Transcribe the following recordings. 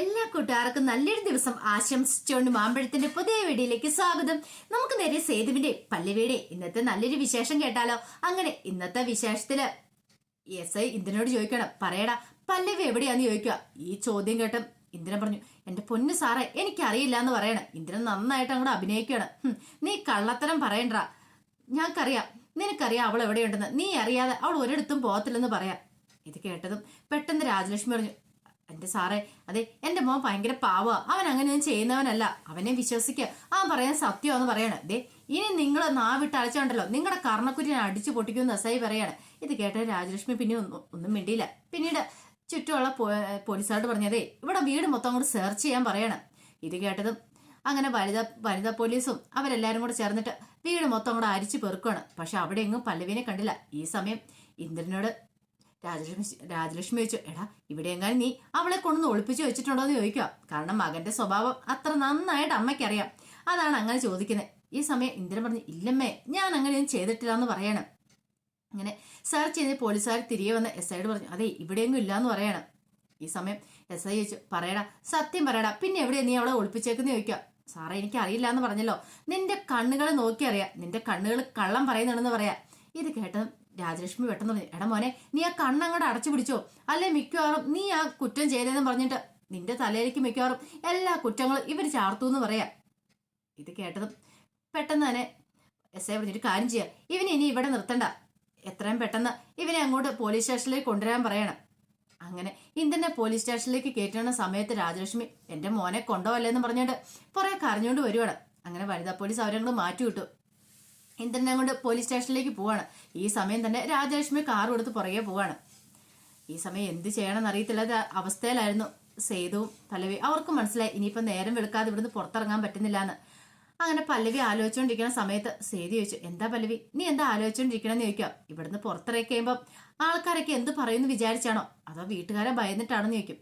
എല്ലാ കൂട്ടുകാർക്കും നല്ലൊരു ദിവസം ആശംസിച്ചുകൊണ്ട് മാമ്പഴത്തിന്റെ പുതിയ വീഡിയോയിലേക്ക് സ്വാഗതം. നമുക്ക് നേരെ സേതുവിന്റെ പല്ലവിയുടെ ഇന്നത്തെ നല്ലൊരു വിശേഷം കേട്ടാലോ? അങ്ങനെ ഇന്നത്തെ വിശേഷത്തിൽ എസ് ഐ ഇന്ദ്രനോട് ചോദിക്കണം പറയടാ പല്ലവി എവിടെയാന്ന് ചോദിക്കുക. ഈ ചോദ്യം കേട്ട ഇന്ദ്രൻ പറഞ്ഞു എന്റെ പൊന്നു സാറേ എനിക്കറിയില്ല എന്ന് പറയണം. ഇന്ദ്രൻ നന്നായിട്ട് അങ്ങോട്ട് അഭിനയിക്കുകയാണ്. നീ കള്ളത്തരം പറയണ്ട. ഞങ്ങൾക്കറിയാം നിനക്കറിയാം അവൾ എവിടെയുണ്ടെന്ന്. നീ അറിയാതെ അവൾ ഒരിടത്തും പോകത്തില്ലെന്ന് പറയാം. ഇത് കേട്ടതും പെട്ടെന്ന് രാജലക്ഷ്മി പറഞ്ഞു എന്റെ സാറേ അതെ എന്റെ മോൻ ഭയങ്കര പാവ. അവൻ അങ്ങനെയൊന്നും ചെയ്യുന്നവനല്ല. അവനെ വിശ്വസിക്കുക ആ പറയാൻ സത്യമാണെന്ന് പറയണേ. ദേ ഇനി നിങ്ങൾ നാവിട്ട് അടച്ചുണ്ടല്ലോ. നിങ്ങളുടെ കർണക്കുറ്റിനെ അടിച്ചു പൊട്ടിക്കുമെന്ന് എസ് പറയാണ്. ഇത് കേട്ട രാജലക്ഷ്മി പിന്നെ ഒന്നും ഒന്നും മിണ്ടിയില്ല. പിന്നീട് ചുറ്റുമുള്ള പോലീസുകാരോട് പറഞ്ഞതേ ഇവിടെ വീട് മൊത്തം അങ്ങോട്ട് സെർച്ച് ചെയ്യാൻ പറയണം. ഇത് കേട്ടതും അങ്ങനെ വനിത വനിതാ പോലീസും അവരെല്ലാരും കൂടെ ചേർന്നിട്ട് വീട് മൊത്തം കൂടെ അരിച്ചു പെറുക്കുകയാണ് പക്ഷെ അവിടെ എങ്ങും പല്ലവിനെ കണ്ടില്ല. ഈ സമയം ഇന്ദ്രനോട് രാജലക്ഷ്മി രാജലക്ഷ്മി ചോദിച്ചു എടാ ഇവിടെ എങ്ങാനും നീ അവളെ കൊണ്ടൊന്ന് ഒളിപ്പിച്ചു വെച്ചിട്ടുണ്ടോ എന്ന് ചോദിക്കുക കാരണം മകന്റെ സ്വഭാവം അത്ര നന്നായിട്ട് അമ്മയ്ക്കറിയാം. അതാണ് അങ്ങനെ ചോദിക്കുന്നത് ഈ സമയം ഇന്ദ്രൻ പറഞ്ഞു ഇല്ലമ്മേ ഞാൻ അങ്ങനെ ഒന്നും ചെയ്തിട്ടില്ല എന്ന് പറയണം. അങ്ങനെ സെർച്ച് ചെയ്ത് പോലീസുകാർ തിരികെ വന്ന് എസ് ഐയോട് പറഞ്ഞു അതെ ഇവിടെയെങ്കിലും ഇല്ലാന്ന് പറയണം. ഈ സമയം എസ് ഐ ചോദിച്ചു പറയടാ സത്യം പറയടാ പിന്നെ എവിടെ നീ അവളെ ഒളിപ്പിച്ചേക്കെന്ന്? ചോദിക്കുക സാറേ എനിക്ക് അറിയില്ല എന്ന് പറഞ്ഞല്ലോ. നിന്റെ കണ്ണുകൾ നോക്കി അറിയാം നിന്റെ കണ്ണുകൾ കള്ളം പറയുന്നുണ്ടെന്ന് പറയാം. ഇത് കേട്ടതും രാജലക്ഷ്മി പെട്ടെന്ന് പറഞ്ഞു എടാ മോനെ നീ ആ കണ്ണങ്ങോട്ട് അടച്ചു പിടിച്ചോ. അല്ലെ മിക്കവാറും നീ ആ കുറ്റം ചെയ്തതെന്ന് പറഞ്ഞിട്ട്? നിന്റെ തലയിലേക്ക് മിക്കവാറും എല്ലാ കുറ്റങ്ങളും ഇവർ ചാർത്തു എന്ന് പറയാം. ഇത് കേട്ടതും പെട്ടെന്ന് തന്നെ എസ് ഐ പറഞ്ഞിട്ട് കാര്യം ചെയ്യാം. ഇവനെ ഇനി ഇവിടെ നിർത്തണ്ട. എത്രയും പെട്ടെന്ന് ഇവനെ അങ്ങോട്ട് പോലീസ് സ്റ്റേഷനിലേക്ക് കൊണ്ടുവരാൻ പറയണം. അങ്ങനെ ഇന്ത്യനെ പോലീസ് സ്റ്റേഷനിലേക്ക് കയറ്റുന്ന സമയത്ത് രാജലക്ഷ്മി എന്റെ മോനെ കൊണ്ടോ അല്ലേന്ന് പറഞ്ഞിട്ട് കുറെ കരഞ്ഞുകൊണ്ട് വരുവാണ്. അങ്ങനെ വനിതാ പോലീസ് അവരങ്ങോട്ട് മാറ്റി വിട്ടു. ഇന്ദ്രനെ കൊണ്ട് പോലീസ് സ്റ്റേഷനിലേക്ക് പോവാണ്. ഈ സമയം തന്നെ രാജലക്ഷ്മി കാർ കൊടുത്ത് പുറകെ പോവാണ്. ഈ സമയം എന്ത് ചെയ്യണമെന്ന് അറിയത്തില്ലാത്ത അവസ്ഥയിലായിരുന്നു സേതുവും പല്ലവി. അവർക്ക് മനസ്സിലായി ഇനിയിപ്പോൾ നേരം വെളുക്കാതെ ഇവിടുന്ന് പുറത്തിറങ്ങാൻ പറ്റുന്നില്ല എന്ന് അങ്ങനെ പല്ലവി ആലോചിച്ചുകൊണ്ടിരിക്കുന്ന സമയത്ത് സേതു ചോദിച്ചു എന്താ പല്ലവി? നീ എന്താ ആലോചിച്ചുകൊണ്ടിരിക്കണമെന്ന് ചോദിക്കാം ഇവിടുന്ന് പുറത്തിറക്കി ആൾക്കാരൊക്കെ എന്ത് പറയുമെന്ന് വിചാരിച്ചാണോ? അതോ വീട്ടുകാരെ ഭയന്നിട്ടാണെന്ന് ചോദിക്കും.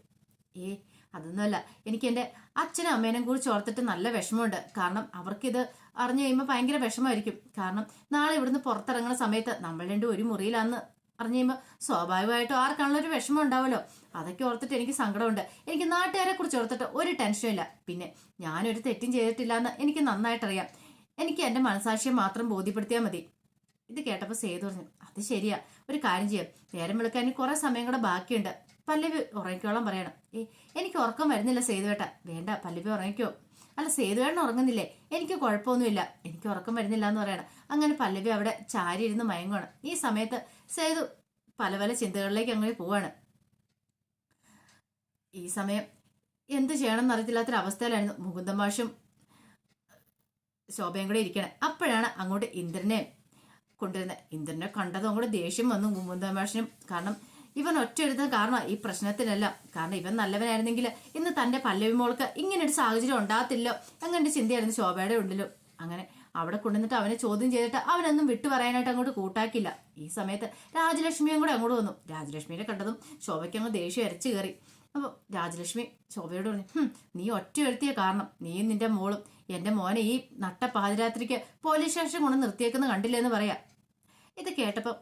ഏ അതൊന്നുമല്ല. എനിക്ക് എന്റെ അച്ഛനും അമ്മേനെയും കുറിച്ച് ഓർത്തിട്ട് നല്ല വിഷമമുണ്ട്. കാരണം അവർക്കിത് അറിഞ്ഞു കഴിയുമ്പോൾ ഭയങ്കര വിഷമമായിരിക്കും. കാരണം നാളെ ഇവിടുന്ന് പുറത്തിറങ്ങുന്ന സമയത്ത് നമ്മൾ രണ്ടും ഒരു മുറിയിലാന്ന് അറിഞ്ഞു കഴിയുമ്പോൾ സ്വാഭാവികമായിട്ടും ആർക്കാണല്ലോ ഒരു വിഷമം ഉണ്ടാവുമല്ലോ അതൊക്കെ ഓർത്തിട്ട് എനിക്ക് സങ്കടമുണ്ട്. എനിക്ക് നാട്ടുകാരെ കുറിച്ച് ഓർത്തിട്ട് ഒരു ടെൻഷനും ഇല്ല. പിന്നെ ഞാനൊരു തെറ്റും ചെയ്തിട്ടില്ല എന്ന് എനിക്ക് നന്നായിട്ടറിയാം. എനിക്ക് എന്റെ മനസാക്ഷിയെ മാത്രം ബോധ്യപ്പെടുത്തിയാൽ മതി. ഇത് കേട്ടപ്പോൾ സേതു പറഞ്ഞു അത് ശരിയാ. ഒരു കാര്യം ചെയ്യാം. നേരം വിളിക്കാൻ കുറേ സമയം കൂടെ ബാക്കിയുണ്ട്. പല്ലവി ഉറങ്ങിക്കോളാൻ പറയണം. ഏ എനിക്ക് ഉറക്കം വരുന്നില്ല സേതുവേട്ട. വേണ്ട പല്ലവി ഉറങ്ങിക്കോ. അല്ല സേതുവേട്ടൻ ഉറങ്ങുന്നില്ലേ? എനിക്ക് കുഴപ്പമൊന്നുമില്ല. എനിക്ക് ഉറക്കം വരുന്നില്ല എന്ന് പറയണം. അങ്ങനെ പല്ലവി അവിടെ ചാരി ഇരുന്ന് മയങ്ങുവാണ്. ഈ സമയത്ത് സേതു പല പല ചിന്തകളിലേക്ക് അങ്ങനെ പോവാണ്. ഈ സമയം എന്ത് ചെയ്യണം എന്നറിയത്തില്ലാത്തൊരു അവസ്ഥയിലായിരുന്നു മുകുന്ദൻ മാഷും ശോഭയും കൂടെ ഇരിക്കണേ. അപ്പോഴാണ് അങ്ങോട്ട് ഇന്ദ്രനെ കൊണ്ടുവരുന്നത്. ഇന്ദ്രനെ കണ്ടതും അങ്ങോട്ട് ദേഷ്യം വന്നു മുകുന്ദൻ മാഷിനും. കാരണം ഇവൻ ഒറ്റ എടുത്ത കാരണം ഈ പ്രശ്നത്തിനല്ല കാരണം ഇവൻ നല്ലവനായിരുന്നെങ്കിൽ ഇന്ന് തന്റെ പല്ലവി മോൾക്ക് ഇങ്ങനെ ഒരു സാഹചര്യം ഉണ്ടാകത്തില്ലോ. അങ്ങനെ ചിന്തയായിരുന്നു ശോഭയുടെ ഉണ്ടല്ലോ അങ്ങനെ അവിടെ കൊണ്ടുവന്നിട്ട് അവനെ ചോദ്യം ചെയ്തിട്ട് അവനൊന്നും വിട്ടു പറയാനായിട്ട് അങ്ങോട്ട് കൂട്ടാക്കില്ല ഈ സമയത്ത് രാജലക്ഷ്മിയും കൂടെ അങ്ങോട്ട് വന്നു. രാജലക്ഷ്മിയെ കണ്ടതും ശോഭയ്ക്ക് അങ്ങ് ദേഷ്യം അരച്ചു കയറി. അപ്പോൾ രാജലക്ഷ്മി ശോഭയോട് പറഞ്ഞു നീ ഒറ്റ എഴുത്തിയ കാരണം. നീയും നിന്റെ മോളും എന്റെ മോനെ ഈ നട്ട പാതിരാത്രിക്ക് പോലീസ് സ്റ്റേഷൻ കൊണ്ട് നിർത്തിയേക്കുന്ന കണ്ടില്ലെന്ന് പറയാ. ഇത് കേട്ടപ്പോൾ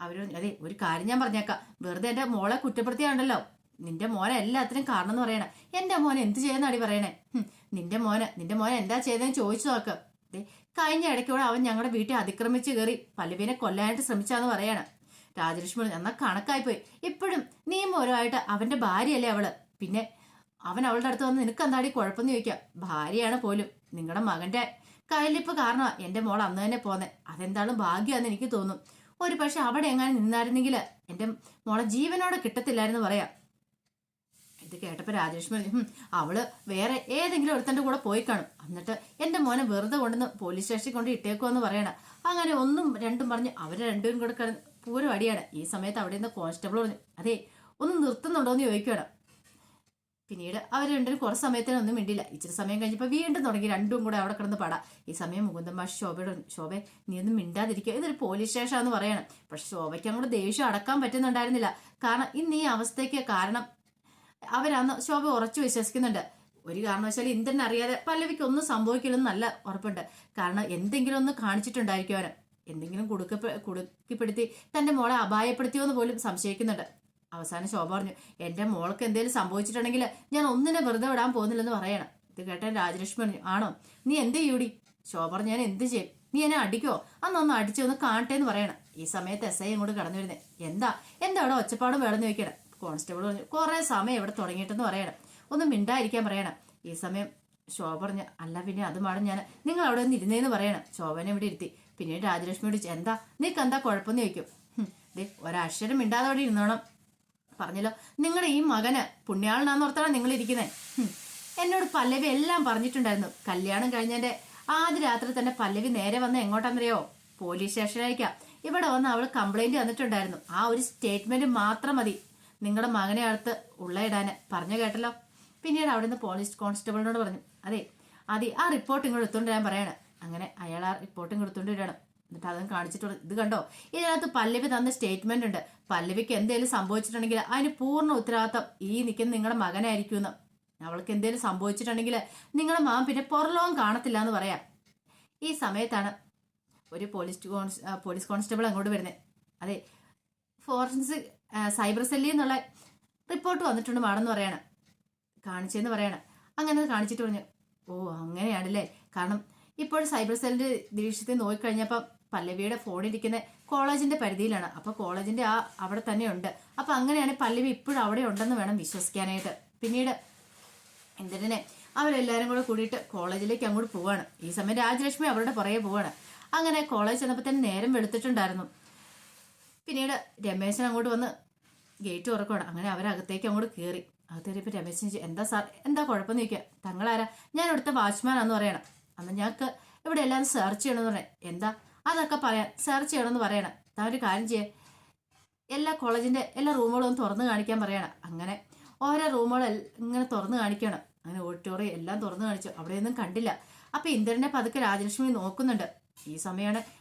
അവർ അതെ ഒരു കാര്യം ഞാൻ പറഞ്ഞേക്കാം. വെറുതെ എന്റെ മോളെ കുറ്റപ്പെടുത്തിയാണ്ടല്ലോ നിന്റെ മോനെ എല്ലാത്തിനും കാരണം എന്ന് പറയണേ. എന്റെ മോനെ എന്ത് ചെയ്യുന്നാടി പറയണേ? നിന്റെ മോനെ നിന്റെ മോനെ എന്താ ചെയ്തതെന്ന് ചോദിച്ചു നോക്ക. കഴിഞ്ഞ ഇടയ്ക്കൂടെ അവൻ ഞങ്ങളുടെ വീട്ടിൽ അതിക്രമിച്ച് കയറി പല്ലുവിനെ കൊല്ലാനായിട്ട് ശ്രമിച്ചാന്ന് പറയണം. രാജലക്ഷ്മി എന്നാ കണക്കായിപ്പോയി. ഇപ്പോഴും നിയമപരമായിട്ട് അവന്റെ ഭാര്യയല്ലേ അവൾ? പിന്നെ അവൻ അവളുടെ അടുത്ത് വന്ന് നിനക്ക് എന്താടി കുഴപ്പമെന്ന് ചോദിക്കാം. ഭാര്യയാണ് പോലും. നിങ്ങളുടെ മകന്റെ കയ്യിലിപ്പ് കാരണമാ എന്റെ മോൾ അന്ന് തന്നെ പോന്നെ. അതെന്താണ് ഭാഗ്യമാന്ന് എനിക്ക് തോന്നും. ഒരു പക്ഷെ അവിടെ എങ്ങാനും നിന്നായിരുന്നെങ്കിൽ എന്റെ മോളെ ജീവനോടെ കിട്ടത്തില്ലായിരുന്നു പറയാം. ഇത് കേട്ടപ്പോൾ രാജേഷ് പറഞ്ഞു "ഹും, അവൾ വേറെ ഏതെങ്കിലും ഒരുത്തന്റെ കൂടെ പോയി കാണും. എന്നിട്ട് എന്റെ മോനെ വെറുതെ കൊണ്ടുവന്ന് പോലീസ് സ്റ്റേഷനിൽ കൊണ്ട് ഇട്ടേക്കുമെന്ന് പറയണം. അങ്ങനെ ഒന്നും രണ്ടും പറഞ്ഞ് അവരെ രണ്ടുപേരും കൂടെ കിടന്ന് പൂരം അടിയാണ് ഈ സമയത്ത് അവിടെ നിന്ന് കോൺസ്റ്റബിൾ പറഞ്ഞു അതെ ഒന്ന് നിർത്തുന്നുണ്ടോ എന്ന് ചോദിക്കുകയാണ് പിന്നീട് അവർ രണ്ടും കുറച്ച് സമയത്തിന് ഒന്നും മിണ്ടില്ല ഇച്ചിരി സമയം കഴിഞ്ഞപ്പോൾ വീണ്ടും തുടങ്ങി. രണ്ടും കൂടെ അവിടെ കിടന്ന് പാടാം. ഈ സമയം മുകുന്ദൻ മാഷ് ശോഭയുടെ ശോഭ നീ ഒന്നും മിണ്ടാതിരിക്കുക ഇതൊരു പോലീസ് സ്റ്റേഷനാന്ന് പറയണം. പക്ഷെ ശോഭയ്ക്ക് അങ്ങോട്ട് ദേഷ്യം അടക്കാൻ പറ്റുന്നുണ്ടായിരുന്നില്ല. കാരണം ഇന്ന് ഈ അവസ്ഥയ്ക്ക് കാരണം അവരന്ന് ശോഭ ഉറച്ചു വിശ്വസിക്കുന്നുണ്ട്. ഒരു കാരണവശാലും ഇന്ദ്രൻ അറിയാതെ പല്ലവിക്ക് ഒന്നും സംഭവിക്കില്ലെന്ന് നല്ല ഉറപ്പുണ്ട്. കാരണം എന്തെങ്കിലും ഒന്ന് കാണിച്ചിട്ടുണ്ടായിരിക്കും അവന്. എന്തെങ്കിലും കുടുക്കപ്പെ കുടുക്കിപ്പെടുത്തി തന്റെ മോളെ അപായപ്പെടുത്തിയോ എന്ന് പോലും സംശയിക്കുന്നുണ്ട്. അവസാനം ശോഭ പറഞ്ഞു എന്റെ മോൾക്ക് എന്തെങ്കിലും സംഭവിച്ചിട്ടുണ്ടെങ്കിൽ ഞാൻ ഒന്നിനെ വെറുതെ വിടാൻ പോകുന്നില്ലെന്ന് പറയണം. ഇത് കേട്ട രാജലക്ഷ്മി പറഞ്ഞു ആണോ? നീ എന്ത് ചെയ്യൂടി? ശോഭ പറഞ്ഞു ഞാൻ എന്ത് ചെയ്യും? നീ എന്നെ അടിക്കോ? അന്നൊന്ന് അടിച്ചു ഒന്ന് കാണട്ടെ എന്ന് പറയണം. ഈ സമയത്ത് എസ് ഐ ഇങ്ങോട്ട് കടന്നു വരുന്നത് എന്താ? എന്താ അവിടെ ഒച്ചപ്പാടും വേണമെന്ന് ചോദിക്കണം? കോൺസ്റ്റബിൾ പറഞ്ഞു കുറെ സമയം ഇവിടെ തുടങ്ങിയിട്ടെന്ന് പറയണം. ഒന്ന് മിണ്ടായിരിക്കാൻ പറയണം. ഈ സമയം ശോഭ പറഞ്ഞു അല്ല പിന്നെ അത് മാഡം ഞാൻ നിങ്ങൾ അവിടെ ഒന്ന് ഇരുന്നേന്ന് പറയണം. ശോഭനെ ഇവിടെ ഇരുത്തി പിന്നീട് രാജലക്ഷ്മിയോട് വിളിച്ചു എന്താ? നിനക്ക് എന്താ കുഴപ്പമെന്ന് ചോദിക്കും? "ഹും, ദേ ഒരക്ഷരം മിണ്ടാതെ അവിടെ ഇരുന്നോണം. പറഞ്ഞല്ലോ. നിങ്ങളുടെ ഈ മകന് പുണ്യാളനാന്ന് ഓർത്താണ് നിങ്ങൾ ഇരിക്കുന്നത് എന്നോട് പല്ലവി എല്ലാം പറഞ്ഞിട്ടുണ്ടായിരുന്നു. കല്യാണം കഴിഞ്ഞതിന്റെ ആദ്യ രാത്രി തന്നെ പല്ലവി നേരെ വന്ന് എങ്ങോട്ടെന്നറിയോ? പോലീസ് സ്റ്റേഷനിലേക്കാ. ഇവിടെ വന്ന് അവൾ കംപ്ലൈന്റ് തന്നിട്ടുണ്ടായിരുന്നു ആ ഒരു സ്റ്റേറ്റ്മെന്റ് മാത്രം മതി. നിങ്ങളുടെ മകനെ അടുത്ത് ഉള്ളയിടാന്. പറഞ്ഞു കേട്ടല്ലോ? പിന്നീട് അവിടെ നിന്ന് പോലീസ് കോൺസ്റ്റബിളിനോട് പറഞ്ഞു. അതെ അതെ ആ റിപ്പോർട്ട് ഇങ്ങോട്ട് എടുത്തോണ്ട് ഞാൻ പറയാണ്. അങ്ങനെ അയാൾ ആ റിപ്പോർട്ട് ഇങ്ങോട്ട് വരികയാണ്. എന്നിട്ട് അതും കാണിച്ചിട്ടുള്ള ഇത് കണ്ടോ? ഇതിനകത്ത് പല്ലവി തന്ന സ്റ്റേറ്റ്മെന്റ് ഉണ്ട്. പല്ലവിക്ക് എന്തെങ്കിലും സംഭവിച്ചിട്ടുണ്ടെങ്കിൽ അതിന് പൂർണ ഉത്തരവാദിത്തം ഈ നിൽക്കുന്ന നിങ്ങളുടെ മകനായിരിക്കും എന്ന് അവൾക്ക് എന്തെങ്കിലും സംഭവിച്ചിട്ടുണ്ടെങ്കിൽ നിങ്ങളുടെ മാം പിന്നെ പുറലോകം കാണത്തില്ല എന്ന് പറയാം. ഈ സമയത്താണ് ഒരു പോലീസ് പോലീസ് കോൺസ്റ്റബിൾ അങ്ങോട്ട് വരുന്നത് അതെ ഫോറൻസിക് സൈബർ സെല്ലിൽ നിന്നുള്ള റിപ്പോർട്ട് വന്നിട്ടുണ്ട് മാഡം എന്ന് പറയണം. കാണിച്ചെന്ന് പറയണം. അങ്ങനെ കാണിച്ചിട്ട് പറഞ്ഞു ഓ അങ്ങനെയാണല്ലേ? കാരണം ഇപ്പോൾ സൈബർ സെല്ലിന്റെ നിരീക്ഷണത്തിൽ നോക്കിക്കഴിഞ്ഞപ്പം പല്ലവിയുടെ ഫോണിരിക്കുന്ന കോളേജിന്റെ പരിധിയിലാണ്. അപ്പൊ കോളേജിന്റെ ആ അവിടെ തന്നെ ഉണ്ട് അപ്പൊ അങ്ങനെയാണ് പല്ലവി ഇപ്പോഴും അവിടെ ഉണ്ടെന്ന് വേണം വിശ്വസിക്കാനായിട്ട്. പിന്നീട് എന്തിനെ? അവരെല്ലാരും കൂടെ കൂടിയിട്ട് കോളേജിലേക്ക് അങ്ങോട്ട് പോവാണ്. ഈ സമയം രാജലക്ഷ്മി അവരുടെ പുറകെ പോവാണ്. അങ്ങനെ കോളേജ് ചെന്നപ്പോൾ തന്നെ നേരം വെളുത്തിട്ടുണ്ടായിരുന്നു. പിന്നീട് രമേശൻ അങ്ങോട്ട് വന്ന് ഗേറ്റ് തുറക്കുകയാണ് അങ്ങനെ അവരകത്തേക്ക് അങ്ങോട്ട് കയറി അകത്തേരിപ്പോൾ രമേശൻ എന്താ സാർ? എന്താ കുഴപ്പമെന്ന് ചോദിക്കുക. തങ്ങളാരാ ഞാൻ ഇവിടുത്തെ വാച്ച്മാനാന്ന് പറയണം. അന്ന് ഞങ്ങൾക്ക് ഇവിടെ എല്ലാം സെർച്ച് ചെയ്യണമെന്ന് പറയാം എന്താ? അതൊക്കെ പറയാം സെർച്ച് ചെയ്യണമെന്ന് പറയണം. താൻ ഒരു കാര്യം ചെയ്യേ. എല്ലാ കോളേജിന്റെ എല്ലാ റൂമുകളും ഒന്ന് തുറന്നു കാണിക്കാൻ പറയണം. അങ്ങനെ ഓരോ റൂമുകൾ ഇങ്ങനെ തുറന്നു കാണിക്കണം. അങ്ങനെ ഓഡിറ്റോറിയം എല്ലാം തുറന്നു കാണിച്ചു. അവിടെയൊന്നും കണ്ടില്ല. അപ്പോൾ ഇന്ദ്രനെ പതുക്കെ രാജലക്ഷ്മി നോക്കുന്നുണ്ട്. ഈ സമയമാണ്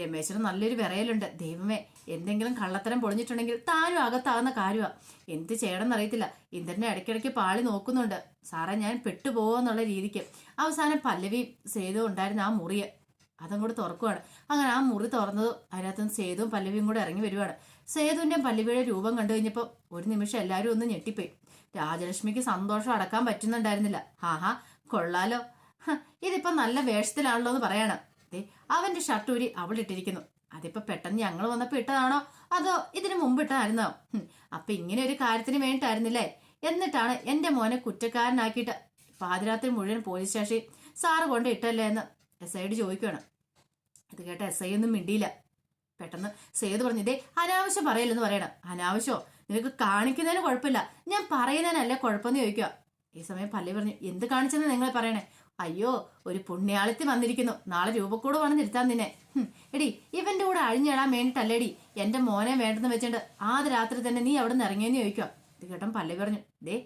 രമേശന് നല്ലൊരു വിറയലുണ്ട്. ദൈവമേ എന്തെങ്കിലും കള്ളത്തരം പൊളിഞ്ഞിട്ടുണ്ടെങ്കിൽ താനും അകത്താകുന്ന കാര്യമാണ് എന്ത് ചെയ്യണമെന്ന് അറിയത്തില്ല. ഇന്ദ്രനെ ഇടയ്ക്കിടയ്ക്ക് പാളി നോക്കുന്നുണ്ട്. സാറേ ഞാൻ പെട്ടുപോകുമെന്നുള്ള രീതിക്ക്. അവസാനം പല്ലവി സേതു ഉണ്ടായിരുന്ന ആ മുറിയെ. അതങ്ങോട്ട് തുറക്കുവാണ്. അങ്ങനെ ആ മുറി തുറന്നത് അതിനകത്ത് സേതുവും പല്ലവിയും കൂടെ ഇറങ്ങി വരുവാണ്. സേതുവിന്റെ പല്ലവിയുടെ രൂപം കണ്ടു കഴിഞ്ഞപ്പോൾ ഒരു നിമിഷം എല്ലാവരും ഒന്ന് ഞെട്ടിപ്പോയി. രാജലക്ഷ്മിക്ക് സന്തോഷം അടക്കാൻ പറ്റുന്നുണ്ടായിരുന്നില്ല. ആഹാ കൊള്ളാലോ. ഇതിപ്പോൾ ഇതിപ്പോ നല്ല വേഷത്തിലാണല്ലോ എന്ന് പറയണം. അവന്റെ ഷർട്ട് ഊരി അവൾ ഇട്ടിരിക്കുന്നു. അതിപ്പോ പെട്ടെന്ന് ഞങ്ങൾ വന്നപ്പോൾ ഇട്ടതാണോ? അതോ ഇതിനു മുമ്പ് ഇട്ടതായിരുന്നോ? അപ്പൊ ഇങ്ങനെ ഒരു കാര്യത്തിന് വേണ്ടിയിട്ടായിരുന്നില്ലേ? എന്നിട്ടാണ് എന്റെ മോനെ കുറ്റക്കാരനാക്കിയിട്ട് പാതിരാത്രി മുഴുവൻ പോലീസ് സ്റ്റേഷൻ സാറ് കൊണ്ട് ഇട്ടല്ലേ എന്ന് എസ് ഐയോട് ചോദിക്കുകയാണ് ഇത് കേട്ട എസ് ഐ ഒന്നും മിണ്ടിയില്ല. പെട്ടെന്ന് സേതു പറഞ്ഞു ഇതേ അനാവശ്യം പറയല്ലെന്ന് പറയണം. അനാവശ്യമോ? നിനക്ക് കാണിക്കുന്നതിന് കുഴപ്പമില്ല. ഞാൻ പറയുന്നതിനല്ല കുഴപ്പമെന്ന് ചോദിക്കുക ഈ സമയം പല്ലി പറഞ്ഞു എന്ത് കാണിച്ചെന്ന് നിങ്ങൾ പറയണേ? അയ്യോ ഒരു പുണ്യാളിത്തി വന്നിരിക്കുന്നു. നാളെ രൂപക്കൂട് വേണം നിർത്താൻ നിന്നെ എടി ഇവന്റെ കൂടെ അഴിഞ്ഞിടാൻ വേണ്ടിട്ടല്ലേടി എന്റെ മോനെ വേണ്ടെന്ന് വെച്ചിട്ട് ആദ്യ രാത്രി തന്നെ നീ അവിടെ നിന്ന് ഇറങ്ങിയെന്ന് ചോദിക്കുക ഇത് കേട്ടോ പല്ലി പറഞ്ഞു ദേ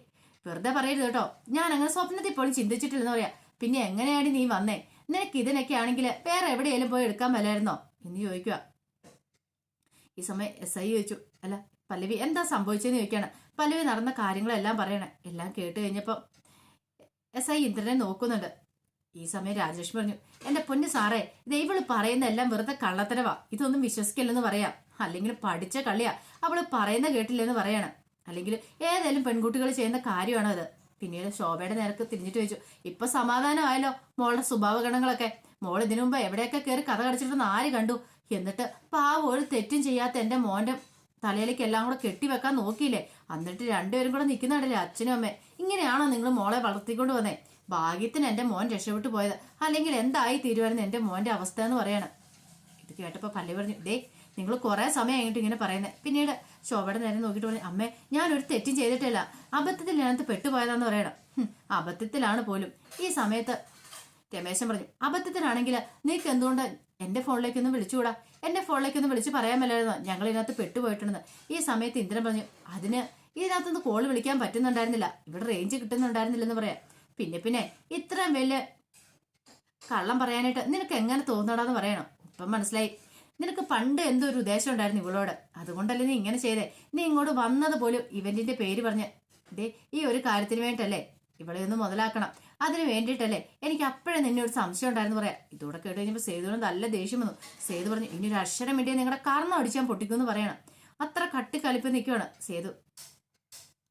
വെറുതെ പറയരുത് കേട്ടോ. ഞാൻ അങ്ങനെ സ്വപ്നത്തിൽ പോലും ചിന്തിച്ചിട്ടില്ലെന്ന് പറയാ. പിന്നെ എങ്ങനെയാണ് നീ വന്നേ? നിനക്ക് ഇതിനൊക്കെ ആണെങ്കിൽ വേറെ എവിടെയെങ്കിലും പോയി എടുക്കാൻ മേലായിരുന്നോ എന്ന് ചോദിക്കുക. ഈ സമയം എസ് ഐ ചോദിച്ചു. അല്ല പല്ലവി എന്താ സംഭവിച്ചതെന്ന് ചോദിക്കുകയാണ് പല്ലവി നടന്ന കാര്യങ്ങളെല്ലാം പറയണേ. എല്ലാം കേട്ട് കഴിഞ്ഞപ്പോൾ എസ് ഐ ഇന്ദ്രനെ നോക്കുന്നുണ്ട്. ഈ സമയം രാജേഷ് പറഞ്ഞു എന്റെ പൊന്ന് സാറേ ഇത് ഇവൾ പറയുന്ന എല്ലാം വെറുതെ കള്ളത്തരവാ. ഇതൊന്നും വിശ്വസിക്കില്ലെന്ന് പറയാം. അല്ലെങ്കിൽ പഠിച്ച കളിയാ അവൾ പറയുന്ന കേട്ടില്ലെന്ന് പറയണം. അല്ലെങ്കിൽ ഏതെങ്കിലും പെൺകുട്ടികൾ ചെയ്യുന്ന കാര്യമാണോ അത്? പിന്നീട് ശോഭയുടെ നേരക്ക് തിരിഞ്ഞിട്ട് ചോദിച്ചു ഇപ്പൊ സമാധാനമായല്ലോ മോളുടെ സ്വഭാവ ഗണങ്ങളൊക്കെ മോൾ ഇതിനു മുമ്പ് എവിടെയൊക്കെ കയറി കഥ കടിച്ചിട്ടെന്ന് ആര് കണ്ടു? എന്നിട്ട് പാവ ഒരു തെറ്റും ചെയ്യാത്ത എന്റെ മോന്റെ തലയിലേക്ക് എല്ലാം കൂടെ കെട്ടിവെക്കാൻ നോക്കിയില്ലേ? എന്നിട്ട് രണ്ടുപേരും കൂടെ നിൽക്കുന്നുണ്ടല്ലേ അച്ഛനും അമ്മേ ഇങ്ങനെയാണോ നിങ്ങൾ മോളെ വളർത്തിക്കൊണ്ട് വന്നേ? ഭാഗ്യത്തിന് എന്റെ മോൻ രക്ഷപ്പെട്ടു പോയത്. അല്ലെങ്കിൽ എന്തായി തീരുമാനം എന്റെ മോന്റെ അവസ്ഥ എന്ന് പറയണം. ഇത് കേട്ടപ്പോ പല്ലി പറഞ്ഞു ദേ നിങ്ങൾ കുറെ സമയം കഴിഞ്ഞിട്ട് ഇങ്ങനെ പറയുന്നത് പിന്നീട് ശോഭയുടെ നേരെ നോക്കിയിട്ട് പറഞ്ഞു അമ്മേ ഞാനൊരു തെറ്റും ചെയ്തിട്ടില്ല അബദ്ധത്തിൽ ഞാനത് പെട്ടുപോയതാന്ന് പറയണം. അബദ്ധത്തിലാണ് പോലും. ഈ സമയത്ത് രമേശൻ പറഞ്ഞു അബദ്ധത്തിലാണെങ്കിൽ നീക്ക് എന്തുകൊണ്ട് എന്റെ ഫോണിലേക്ക് ഒന്ന് വിളിച്ചുകൂടാ? എന്റെ ഫോണിലേക്കൊന്നും വിളിച്ച് പറയാൻ മേലായിരുന്നു ഞങ്ങൾ ഇതിനകത്ത് പെട്ടുപോയിട്ടുണ്ട് ഈ സമയത്ത് ഇന്ദ്രൻ പറഞ്ഞു അതിന് ഇതിനകത്തൊന്ന് കോൾ വിളിക്കാൻ പറ്റുന്നുണ്ടായിരുന്നില്ല. ഇവിടെ റേഞ്ച് കിട്ടുന്നുണ്ടായിരുന്നില്ലെന്ന് പറയാം. പിന്നെ പിന്നെ ഇത്രയും വലിയ കള്ളം പറയാനായിട്ട് നിനക്ക് എങ്ങനെ തോന്നടാന്ന് പറയണം. ഇപ്പം മനസ്സിലായി. നിനക്ക് പണ്ട് എന്തോ ഒരു ഉദ്ദേശം ഉണ്ടായിരുന്നു ഇവളോട്? അതുകൊണ്ടല്ലേ നീ ഇങ്ങനെ ചെയ്തേ. നീ ഇങ്ങോട്ട് വന്നത് പോലും ഇവന്റിന്റെ പേര് പറഞ്ഞ്. ദേ ഈ ഒരു കാര്യത്തിന് വേണ്ടിട്ടല്ലേ? ഇവളെ ഒന്ന് മുതലാക്കണം. അതിന് വേണ്ടിയിട്ടല്ലേ എനിക്ക് അപ്പോഴേ നിന്നെ ഒരു സംശയം ഉണ്ടായിരുന്നു പറയാം. ഇതോടെ കേട്ട് കഴിഞ്ഞപ്പോൾ സേതുവിന് നല്ല ദേഷ്യം വന്നു. സേതു പറഞ്ഞു ഇനി ഒരു അക്ഷരം വേണ്ടിയ നിങ്ങളുടെ കർണം അടിച്ചാൽ പൊട്ടിക്കുമെന്ന് പറയണം. അത്ര കട്ടിക്കലിപ്പ് നിൽക്കുവാണ് സേതു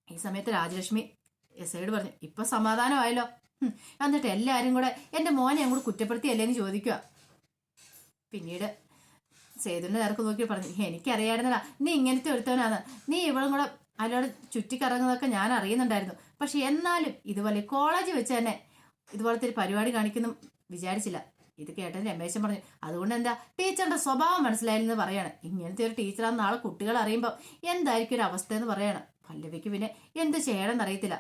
ഈ സമയത്ത് രാജലക്ഷ്മി എസ് ഐയോട് പറഞ്ഞു ഇപ്പൊ സമാധാനമായല്ലോ. എന്നിട്ട് എല്ലാരും കൂടെ എന്റെ മോനെ അങ്ങോട്ട് കുറ്റപ്പെടുത്തിയല്ലേ എന്ന് ചോദിക്കുക പിന്നീട് സേതുവിന്റെ നേർക്ക് നോക്കി പറഞ്ഞു എനിക്കറിയായിരുന്നില്ല നീ ഇങ്ങനത്തെ ഒരുത്തവനാണ് നീ ഇവളും കൂടെ അല്ലോടെ ചുറ്റിക്കറങ്ങുന്നതൊക്കെ ഞാൻ അറിയുന്നുണ്ടായിരുന്നു. പക്ഷെ എന്നാലും ഇതുപോലെ കോളേജ് വെച്ച് തന്നെ ഇതുപോലത്തെ ഒരു പരിപാടി കാണിക്കുന്നു വിചാരിച്ചില്ല. ഇത് കേട്ടത് രമേശൻ പറഞ്ഞു അതുകൊണ്ട് എന്താ ടീച്ചറിന്റെ സ്വഭാവം മനസ്സിലായില്ലെന്ന് പറയാണ്. ഇങ്ങനത്തെ ഒരു ടീച്ചറാന്ന് നാളെ കുട്ടികൾ അറിയുമ്പോൾ എന്തായിരിക്കും ഒരു അവസ്ഥ എന്ന് പറയാണ്. പല്ലവിക്ക് പിന്നെ എന്ത് ചെയ്യണമെന്ന് അറിയത്തില്ല.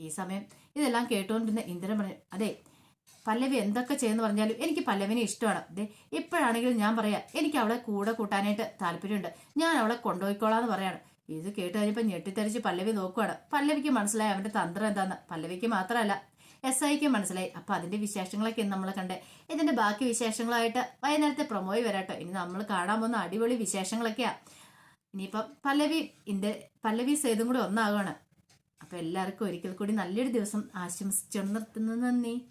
ഈ സമയം ഇതെല്ലാം കേട്ടുകൊണ്ടിരുന്ന ഇന്ദ്രൻ പറഞ്ഞു അതെ പല്ലവി എന്തൊക്കെ ചെയ്യുന്നു പറഞ്ഞാലും എനിക്ക് പല്ലവിനെ ഇഷ്ടമാണ്. അതെ ഇപ്പോഴാണെങ്കിലും ഞാൻ പറയാം എനിക്ക് അവളെ കൂടെ കൂട്ടാനായിട്ട് താല്പര്യമുണ്ട്. ഞാൻ അവളെ കൊണ്ടുപോയിക്കോളാന്ന് പറയാണ്. ഇത് കേട്ട് കഴിഞ്ഞപ്പോൾ ഞെട്ടിത്തെറിച്ച് പല്ലവി നോക്കുവാണ്. പല്ലവിക്ക് മനസ്സിലായി അവന്റെ തന്ത്രം എന്താന്ന്. പല്ലവിക്ക് മാത്രമല്ല എസ് ഐക്ക് മനസ്സിലായി. അപ്പൊ അതിന്റെ വിശേഷങ്ങളൊക്കെ നമ്മൾ കണ്ടേ. ഇതിന്റെ ബാക്കി വിശേഷങ്ങളായിട്ട് വൈകുന്നേരത്തെ പ്രൊമോയി വരാട്ടോ. ഇനി നമ്മൾ കാണാൻ പോകുന്ന അടിപൊളി വിശേഷങ്ങളൊക്കെയാ. ഇനിയിപ്പം പല്ലവി ഇന്റെ പല്ലവി സേതും കൂടി ഒന്നാകുവാണ് അപ്പൊ എല്ലാവർക്കും ഒരിക്കൽ കൂടി നല്ലൊരു ദിവസം ആശംസിച്ചു നിർത്തുന്നു നന്ദി.